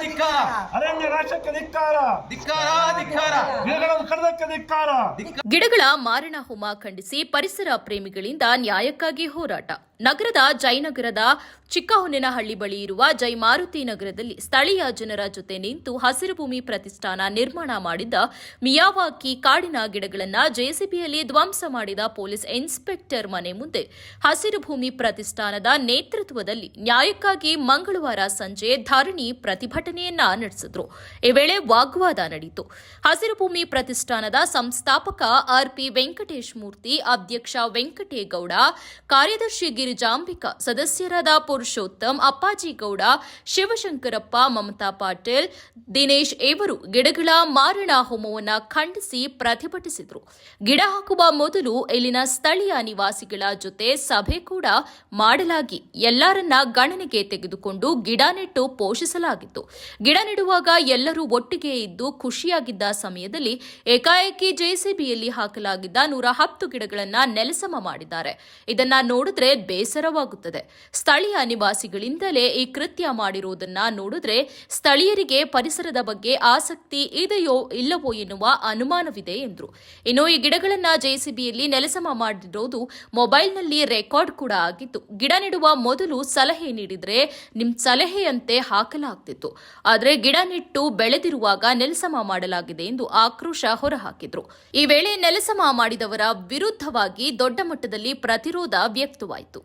ಧಿಕ್ಕಾರ. ಅರಣ್ಯ ರಾಷ್ಟ್ರಕ್ಕೆ ಧಿಕ್ಕಾರ. ಧಿಕ್ಕಾರ ಧಿಕ್ಕಾರ. ಗಿಡಗಳ ಮಾರಣ ಹೋಮ ಖಂಡಿಸಿ ಪರಿಸರ ಪ್ರೇಮಿಗಳಿಂದ ನ್ಯಾಯಕ್ಕಾಗಿ ಹೋರಾಟ. ನಗರದ ಜಯನಗರದ ಚಿಕ್ಕಹೊನ್ನೆನಹಳ್ಳಿ ಬಳಿ ಇರುವ ಜೈ ಮಾರುತಿ ನಗರದಲ್ಲಿ ಸ್ಥಳೀಯ ಜನರ ಜೊತೆ ನಿಂತು ಹಸಿರು ಭೂಮಿ ಪ್ರತಿಷ್ಠಾನ ನಿರ್ಮಾಣ ಮಾಡಿದ್ದ ಮಿಯಾವಾಕಿ ಕಾಡಿನ ಗಿಡಗಳನ್ನು ಜೆಸಿಬಿಯಲ್ಲಿ ಧ್ವಂಸ ಮಾಡಿದ ಪೊಲೀಸ್ ಇನ್ಸ್ಪೆಕ್ಟರ್ ಮನೆ ಮುಂದೆ ಹಸಿರು ಭೂಮಿ ಪ್ರತಿಷ್ಠಾನದ ನೇತೃತ್ವದಲ್ಲಿ ನ್ಯಾಯಕ್ಕಾಗಿ ಮಂಗಳವಾರ ಸಂಜೆ ಧರಣಿ ಪ್ರತಿಭಟನೆಯನ್ನ ನಡೆಸಿದ್ರು. ಈ ವೇಳೆ ವಾಗ್ವಾದ ನಡೆಯಿತು ಹಸಿರು ಭೂಮಿ ಪ್ರತಿಷ್ಠಾನದ ಸಂಸ್ಥಾಪಕ ಆರ್ಪಿ ವೆಂಕಟೇಶ್ ಮೂರ್ತಿ, ಅಧ್ಯಕ್ಷ ವೆಂಕಟೇಗೌಡ, ಕಾರ್ಯದರ್ಶಿ ಗಿರಿಜಾಂಬಿಕಾ, ಸದಸ್ಯರಾದ ಪುರುಷೋತ್ತಮ್ ಅಪ್ಪಾಜಿ ಗೌಡ ಶಿವಶಂಕರಪ್ಪ, ಮಮತಾ ಪಾಟೀಲ್, ದಿನೇಶ್ ಇವರು ಗಿಡಗಳ ಮಾರಣ ಹೋಮವನ್ನು ಖಂಡಿಸಿ ಪ್ರತಿಭಟಿಸಿದರು. ಗಿಡ ಹಾಕುವ ಮೊದಲು ಇಲ್ಲಿನ ಸ್ಥಳೀಯ ನಿವಾಸಿಗಳ ಜೊತೆ ಸಭೆ ಕೂಡ ಮಾಡಲಾಗಿ ಎಲ್ಲರನ್ನ ಗಣನೆಗೆ ತೆಗೆದುಕೊಂಡು ಗಿಡ ನೆಟ್ಟು ಪೋಷಿಸಲಾಗಿತ್ತು. ಗಿಡ ನೆಡುವಾಗ ಎಲ್ಲರೂ ಒಟ್ಟಿಗೆ ಇದ್ದು ಖುಷಿಯಾಗಿದ್ದ ಸಮಯದಲ್ಲಿ ಏಕಾಏಕಿ ಜೆಸಿಬಿಯಲ್ಲಿ ಹಾಕಲಾಗಿದ್ದ ನೂರ ಹತ್ತು ಗಿಡಗಳನ್ನ ನೆಲಸಮ ಮಾಡಿದ್ದಾರೆ. ಇದನ್ನ ನೋಡಿದ್ರೆ ಬೇಸರವಾಗುತ್ತದೆ. ಸ್ಥಳೀಯ ನಿವಾಸಿಗಳಿಂದಲೇ ಈ ಕೃತ್ಯ ಮಾಡಿರುವುದನ್ನ ನೋಡಿದ್ರೆ ಸ್ಥಳೀಯರಿಗೆ ಪರಿಸರದ ಬಗ್ಗೆ ಆಸಕ್ತಿ ಇದೆಯೋ ಇಲ್ಲವೋ ಎನ್ನುವ ಅನುಮಾನವಿದೆ ಎಂದರು. ಇನ್ನು ಈ ಗಿಡಗಳನ್ನ ಜೆಸಿಬಿಯಲ್ಲಿ ನೆಲಸಮ ಮಾಡಿರೋದು ಮೊಬೈಲ್ನಲ್ಲಿ ರೆಕಾರ್ಡ್ ಕೂಡ ಆಗಿತ್ತು. ಗಿಡ ನೆಡುವ ಮೊದಲು ಸಲಹೆ ನೀಡಿದ್ರೆ ನಿಮ್ ಸಲಹೆಯಂತೆ ಹಾಕಲಾಗ್ತಿತ್ತು. ಆದರೆ ಗಿಡ ನೆಟ್ಟು ಬೆಳೆದಿರುವಾಗ ನೆಲಸಮ ಮಾಡಲಾಗಿದೆ ಎಂದು ಆಕ್ರೋಶ ಹೊರಹಾಕಿದ್ರು. ಈ ವೇಳೆ ನೆಲಸಮ ಮಾಡಿದವರ ವಿರುದ್ಧವಾಗಿ ದೊಡ್ಡ ಮಟ್ಟದಲ್ಲಿ ಪ್ರತಿರೋಧ ವ್ಯಕ್ತವಾಯಿತು.